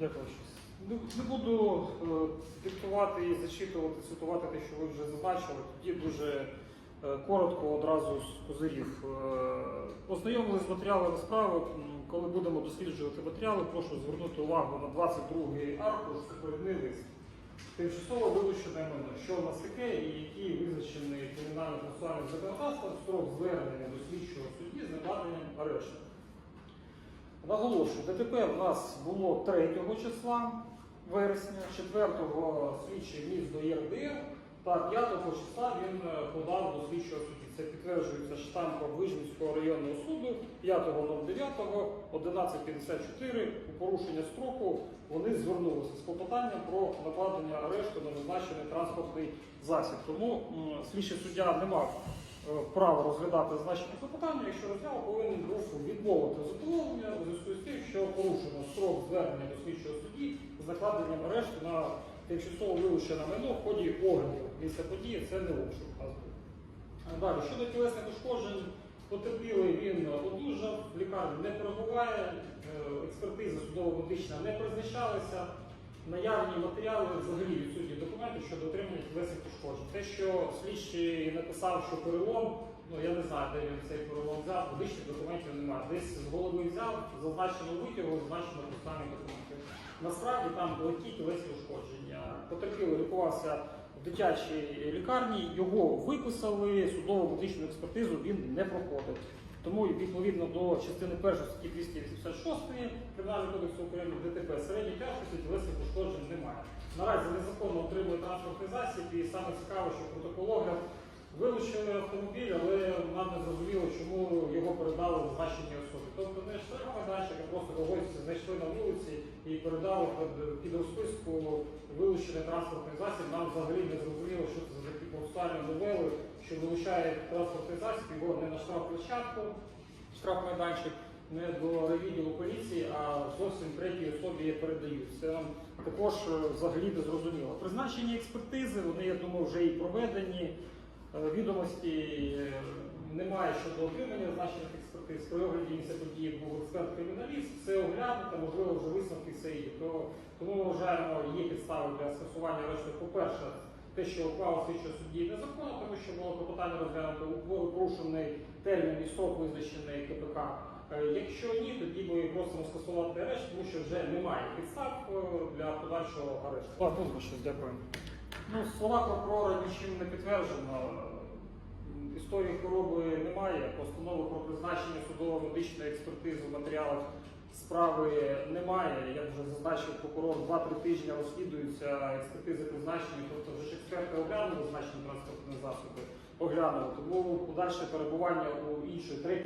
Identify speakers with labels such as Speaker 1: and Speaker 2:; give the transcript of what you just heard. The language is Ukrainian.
Speaker 1: Дякую. Не, буду е, диктувати і зачитувати, цитувати те, що ви вже зазначили. Тоді дуже е, коротко одразу з козирів. Е, ознайомились з матеріалами справи. Коли будемо досліджувати матеріали, прошу звернути увагу на 22-й аркуш, це лист. Тимчасово вилучене майно, що у нас таке і який визначений кримінальним процесуальним законодавством строк звернення до слідчого судді з накладенням арешту. Наголошую, ДТП в нас було 3 числа вересня, 4-го слідчий вніс до ЄРДР, та 5 числа він е, подав до слідчого судді. Це підтверджується штампом Вижницького районного суду 5.09, 11.54. У порушення строку вони звернулися з клопотанням про накладення арешту на визначений транспортний засіб. Тому слідчий суддя не мав е, права розглядати зазначені клопотання, якщо розглядав, повинен був відмовити задоволення у зв'язку з тим, що порушено строк звернення до слідчого судді з накладенням арешту на тимчасово вилучене майно в ході огляду місця події. Це не обшук. А Далі, щодо тілесних ушкоджень, потерпілий він одужав, в лікарні не перебуває, е, експертиза судово-медична не призначалася. Наявні матеріали взагалі відсутні документи щодо отримання тілесних ушкоджень. Те, що слідчий написав, що перелом, ну я не знаю, де він цей перелом взяв, медичних документів немає. Десь з голови взяв, зазначено витягу, зазначено останні документи. Насправді там легкі тілесні ушкодження. Потерпілий лікувався в дитячій лікарні, його виписали, судово медичну експертизу він не проходив. Тому відповідно до частини 1 статті 286 Кримінального кодексу України ДТП середньої тяжкості тілесних ушкоджень немає. Наразі незаконно отримує транспортний засіб і саме цікаво, що протокологія вилучили автомобіль, але нам не зрозуміло, чому його передали зазначені особи. Тобто не штраф майданчик, а просто когось знайшли на вулиці і передали під, розписку вилучений транспортний засіб. Нам взагалі не зрозуміло, такі процесуальні що вилучає транспортний засіб, його не на штрафплощадку, штрафмайданчик, не до райвідділу поліції, а зовсім третій особі передають. Це нам також е, взагалі не зрозуміло. Призначені експертизи, вони, я думаю, вже і проведені. Е, Відомості е, немає щодо отримання зазначених експертиз. При огляді місця події був експерт-криміналіст, все оглянуто, можливо, вже висновки все є. То, тому ми вважаємо, є підстави для скасування арешту. По-перше, те, що ухвала слідчого судді незаконно, тому що було клопотання розглянуто у порушений термін і строк визначений КПК. Е, Якщо ні, тоді ми просимо скасувати арешт, тому що вже немає підстав е, для подальшого арешту. Ладно, щось дякую. Ну, слова прокурора нічим не підтверджено. Історії хвороби немає. Постанови про призначення судово-медичної експертизи в матеріалах справи немає. Як вже зазначив прокурор, 2-3 тижні розслідуються експертизи призначені, тобто вже ж експерти оглянули значні транспортні засоби, оглянули. Тому подальше перебування у іншої третій.